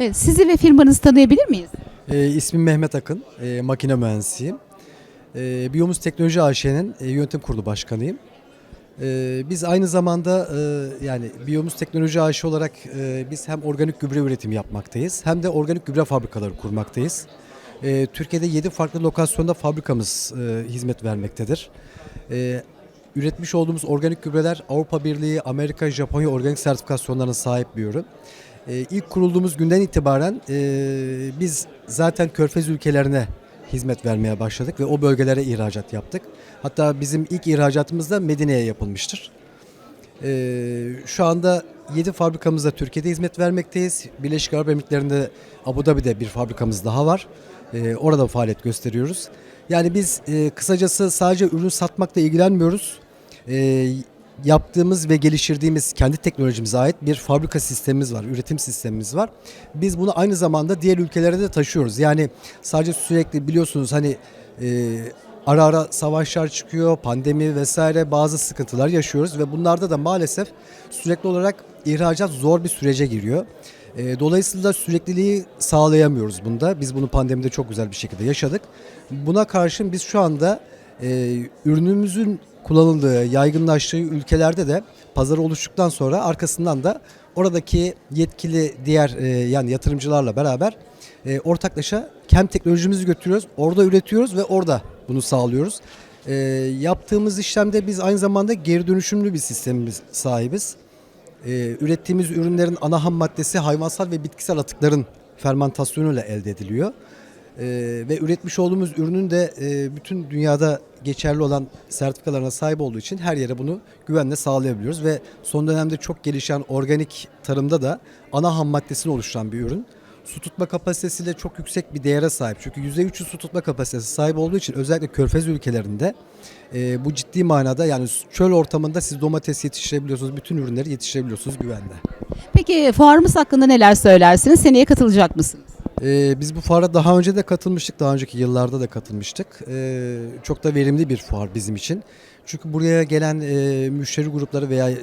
Evet, sizi ve firmanızı tanıyabilir miyiz? E, ismim Mehmet Akın, e, makine mühendisiyim. E, Biyomuz Teknoloji AŞ'nin e, yönetim kurulu başkanıyım. E, biz aynı zamanda e, yani Biyomuz Teknoloji AŞ olarak e, biz hem organik gübre üretimi yapmaktayız hem de organik gübre fabrikaları kurmaktayız. E, Türkiye'de 7 farklı lokasyonda fabrikamız e, hizmet vermektedir. E, üretmiş olduğumuz organik gübreler Avrupa Birliği, Amerika, Japonya organik sertifikasyonlarına sahip bir ürün. E, ilk kurulduğumuz günden itibaren e, biz zaten Körfez ülkelerine hizmet vermeye başladık ve o bölgelere ihracat yaptık. Hatta bizim ilk ihracatımız da Medine'ye yapılmıştır. E, şu anda 7 fabrikamızda Türkiye'de hizmet vermekteyiz. Birleşik Arap Emirlikleri'nde Abu Dhabi'de bir fabrikamız daha var. E, orada faaliyet gösteriyoruz. Yani biz e, kısacası sadece ürün satmakla ilgilenmiyoruz. E, yaptığımız ve geliştirdiğimiz kendi teknolojimize ait bir fabrika sistemimiz var, üretim sistemimiz var. Biz bunu aynı zamanda diğer ülkelere de taşıyoruz. Yani sadece sürekli biliyorsunuz hani e, ara ara savaşlar çıkıyor, pandemi vesaire bazı sıkıntılar yaşıyoruz ve bunlarda da maalesef sürekli olarak ihracat zor bir sürece giriyor. E, Dolayısıyla sürekliliği sağlayamıyoruz bunda. Biz bunu pandemide çok güzel bir şekilde yaşadık. Buna karşın biz şu anda e, ürünümüzün kullanıldığı, yaygınlaştığı ülkelerde de pazar oluştuktan sonra arkasından da oradaki yetkili diğer e, yani yatırımcılarla beraber e, ortaklaşa hem teknolojimizi götürüyoruz, orada üretiyoruz ve orada bunu sağlıyoruz. E, yaptığımız işlemde biz aynı zamanda geri dönüşümlü bir sistemimiz sahibiz. Ürettiğimiz ürünlerin ana ham maddesi hayvansal ve bitkisel atıkların fermentasyonuyla elde ediliyor. Ee, ve üretmiş olduğumuz ürünün de e, bütün dünyada geçerli olan sertifikalarına sahip olduğu için her yere bunu güvenle sağlayabiliyoruz ve son dönemde çok gelişen organik tarımda da ana ham maddesini oluşturan bir ürün. Su tutma kapasitesiyle çok yüksek bir değere sahip. Çünkü %300 su tutma kapasitesi sahip olduğu için özellikle körfez ülkelerinde e, bu ciddi manada yani çöl ortamında siz domates yetiştirebiliyorsunuz, bütün ürünleri yetiştirebiliyorsunuz güvenle. Peki fuarımız hakkında neler söylersiniz? Seneye katılacak mısınız? Ee, biz bu fuara daha önce de katılmıştık, daha önceki yıllarda da katılmıştık. Ee, çok da verimli bir fuar bizim için. Çünkü buraya gelen e, müşteri grupları veya e,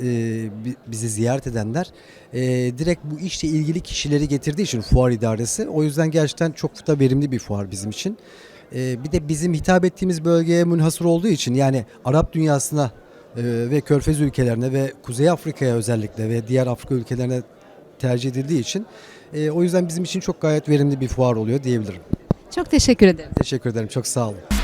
bi- bizi ziyaret edenler e, direkt bu işle ilgili kişileri getirdiği için fuar idaresi. O yüzden gerçekten çok da verimli bir fuar bizim için. E, bir de bizim hitap ettiğimiz bölgeye münhasır olduğu için yani Arap dünyasına e, ve Körfez ülkelerine ve Kuzey Afrika'ya özellikle ve diğer Afrika ülkelerine tercih edildiği için e, o yüzden bizim için çok gayet verimli bir fuar oluyor diyebilirim. Çok teşekkür ederim. Teşekkür ederim. Çok sağ olun.